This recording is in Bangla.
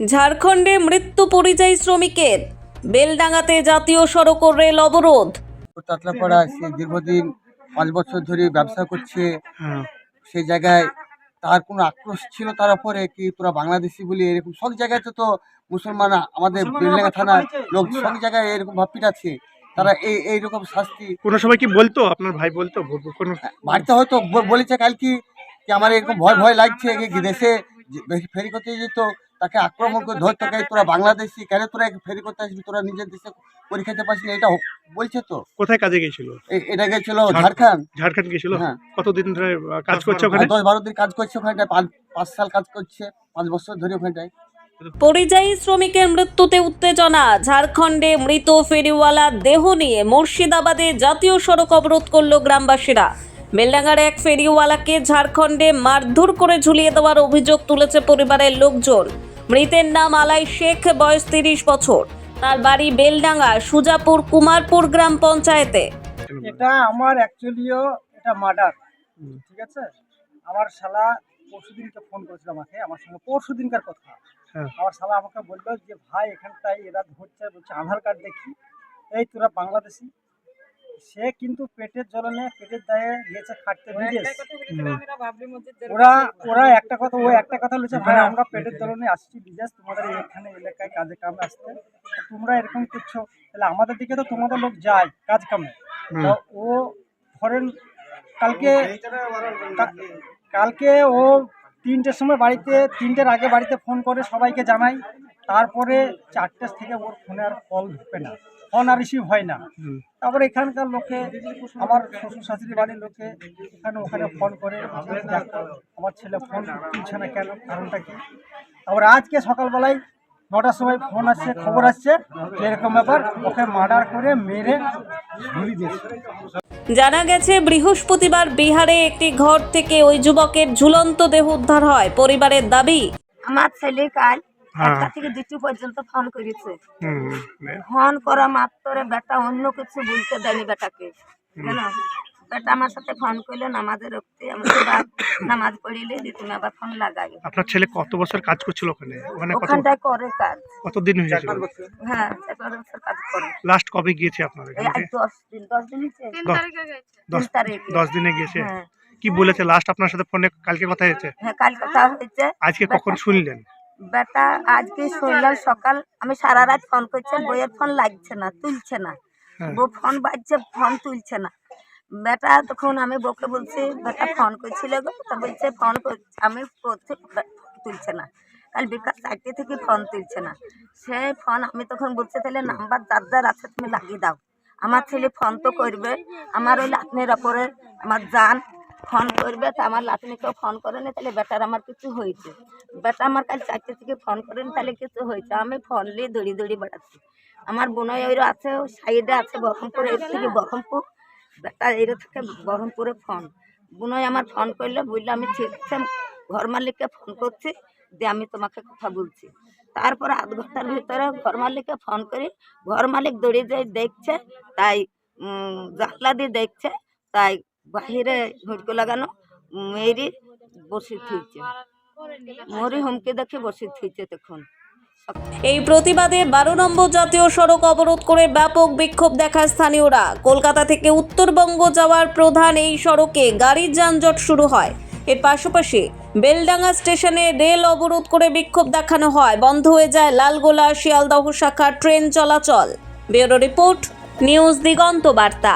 ঝাড়খণ্ডে মৃত্যু পরিযায়ী শ্রমিকের। বেলডাঙ্গাতে জাতীয় সড়ক ও রেল অবরোধ। তাতলাপাড়া সে দীর্ঘদিন পাঁচ বছর ধরে ব্যবসা করছে। হ্যাঁ সেই জায়গায় তার কোনো আক্রোশ ছিল তার উপরে কি তোরা বাংলাদেশি বলি এরকম? সব জায়গায় তো তো মুসলমান আমাদের বেলডাঙ্গা থানার লোক সব জায়গায় এরকম ভাবপিট আছে। তারা এই এইরকম শাস্তি কোনো সময় কি বলতো? আপনার ভাই বলতো? কোনো বাড়িতে হয়তো বলেছে কালকে কি আমার এরকম ভয় ভয় লাগছে দেশে যে ফেরি করতে যেত। তাকে আক্রমণ করে ধরতে গেলে তোরা বাংলাদেশি কেন তোরা ফেরি করতে আসবি? তোরা নিজের দেশে পরীক্ষা দিতে পারছিস এটা বলছে তো। কোথায় কাজে গিয়েছিল এ- এটা গেছিল ঝাড়- ঝাড়খণ্ড। ঝাড়খণ্ড গিয়েছিল হ্যাঁ। কতদিন ধরে কাজ করছে ওখানে? দশ বারো দিন কাজ করছে ওখানটায় পাঁচ পাঁচ সাল কাজ করছে পাঁচ বছর ধরে ওখানটায় পরিযায়ী শ্রমিকের মৃত্যুতে উত্তেজনা ঝাড়খণ্ডে মৃত ফেরিওয়ালা দেহ নিয়ে মুর্শিদাবাদে জাতীয় সড়ক অবরোধ করল গ্রামবাসীরা। বেলডাঙ্গার এক ফেরিওয়ালাকে ঝাড়খণ্ডে মারধর করে ঝুলিয়ে দেওয়ার অভিযোগ তুলেছে পরিবারের লোকজন। মৃতের নাম আলাই শেখ বয়স তিরিশ বছর। তার বাড়ি বেলডাঙ্গা সুজাপুর কুমারপুর গ্রাম পঞ্চায়েতে। এটা আমার অ্যাকচুয়ালিও এটা মার্ডার ঠিক আছে? আমার শালা পরশু দিনকে ফোন করেছিল আমাকে আমার সঙ্গে পরশু দিনকার কথা। হ্যাঁ। আমার শালা আমাকে বলল যে ভাই এখানটায় এরা ধরছে বলছে আধার কার্ড দেখি। এই তোরা বাংলাদেশি? সে কিন্তু পেটের জ্বলনে পেটের দায়ে গেছে খাটতে বিদেশ ওরা ওরা একটা কথা ও একটা কথা বলেছে ভাই আমরা পেটের জ্বলনে আসছি বিদেশ তোমাদের এখানে এলাকায় কাজে কামে আসতে। তোমরা এরকম করছ তাহলে আমাদের দিকে তো তোমাদের লোক যায় কাজ কামে। ও ধরেন কালকে কালকে ও তিনটের সময় বাড়িতে তিনটের আগে বাড়িতে ফোন করে সবাইকে জানাই তারপরে চারটের থেকে ওর ফোনে আর কল ঢুকবে না। ফোন আর রিসিভ হয় না। তারপরে এখানকার লোকে আমার শ্বশুর শাশুড়ি বাড়ির লোকে এখানে ওখানে ফোন করে আমার ছেলে ফোন তুলছে না কেন কারণটা কি? তারপরে আজকে সকালবেলায় নটার সময় ফোন আসছে খবর আসছে এরকম ব্যাপার ওকে মার্ডার করে মেরে ঝুলি দিয়েছে। জানা গেছে বৃহস্পতিবার বিহারে একটি ঘর থেকে ওই যুবকের ঝুলন্ত দেহ উদ্ধার হয়। পরিবারের দাবি আমার ছেলে কাল। একটা থেকে দুটো পর্যন্ত ফোন করেছে। ফোন করা মাত্র বেটা অন্য কিছু বলতে দেয়নি বেটাকে। কেন বেটা আমার সাথে ফোন করলে নামাজে রক্তে আমাকে নামাজ পড়িলে দিয়ে তুমি আবার ফোন লাগাই। আপনার ছেলে কত বছর কাজ করছিল ওখানে? ওখানে ওখানটায় করে কাজ। কতদিন হ্যাঁ চার বছর কাজ করে। লাস্ট কবে গিয়েছে আপনার এখান দিন দিন তারিখে দশ দিনে গিয়েছে? হ্যাঁ। কি বলেছে? লাস্ট আপনার সাথে ফোনে কালকে কথা হয়েছে? হ্যাঁ কাল কথা হয়েছে। আজকে কখন শুনলেন? বেটা আজকে শুনলাম সকাল। আমি সারা রাত ফোন করছি বইয়ের ফোন লাগছে না তুলছে না। হ্যাঁ। বউ ফোন বাজছে ফোন তুলছে না। বেটা তখন আমি বউকে বলছি বেটা ফোন করছিল গো? তা বলছে ফোন করছে আমি তুলছে না। কাল বিকাল চারটে থেকে ফোন তুলছে না। সে ফোন আমি তখন বলছি তাহলে নাম্বার যার যার আছে তুমি লাগিয়ে দাও। আমার ছেলে ফোন তো করবে। আমার ওই লাতনির ওপরে আমার জান ফোন করবে তা আমার লাতনিকেও ফোন করেনি তাহলে বেটার আমার কিছু হয়েছে। বেটা আমার কাল চারটে থেকে ফোন করেন তাহলে কিছু হয়েছে। আমি ফোন নিয়ে দৌড়ি দৌড়ি বেড়াচ্ছি। আমার বোনই ওইরও আছে সাইডে আছে, বহরমপুর এর থেকে বহরমপুর। বেটা এর থেকে বহরমপুরে ফোন। বোনই আমার ফোন করলে, বলল, আমি ঠিক আছে, ঘর মালিককে ফোন করছি, দিয়ে আমি তোমাকে কথা বলছি। তারপরে আধ ঘণ্টার ভিতরে ঘর মালিককে ফোন করি। ঘর মালিক দৌড়ে যাই দেখছে, তাই জানলা দিয়ে দেখছে, তাই বাহিরে হুড়কো লাগানো মেরি বসে থুইছে। মরি হুমকে দেখে বসে থুইছে তখন। এই প্রতিবাদে বারো নম্বর জাতীয় সড়ক অবরোধ করে ব্যাপক বিক্ষোভ দেখায় স্থানীয়রা। কলকাতা থেকে উত্তরবঙ্গ যাওয়ার প্রধান এই সড়কে গাড়ির যানজট শুরু হয়। এর পাশাপাশি বেলডাঙ্গা স্টেশনে রেল অবরোধ করে বিক্ষোভ দেখানো হয়। বন্ধ হয়ে যায় লালগোলা, শিয়ালদহ শাখা ট্রেন চলাচল। ব্যুরো রিপোর্ট, নিউজ দিগন্ত বার্তা।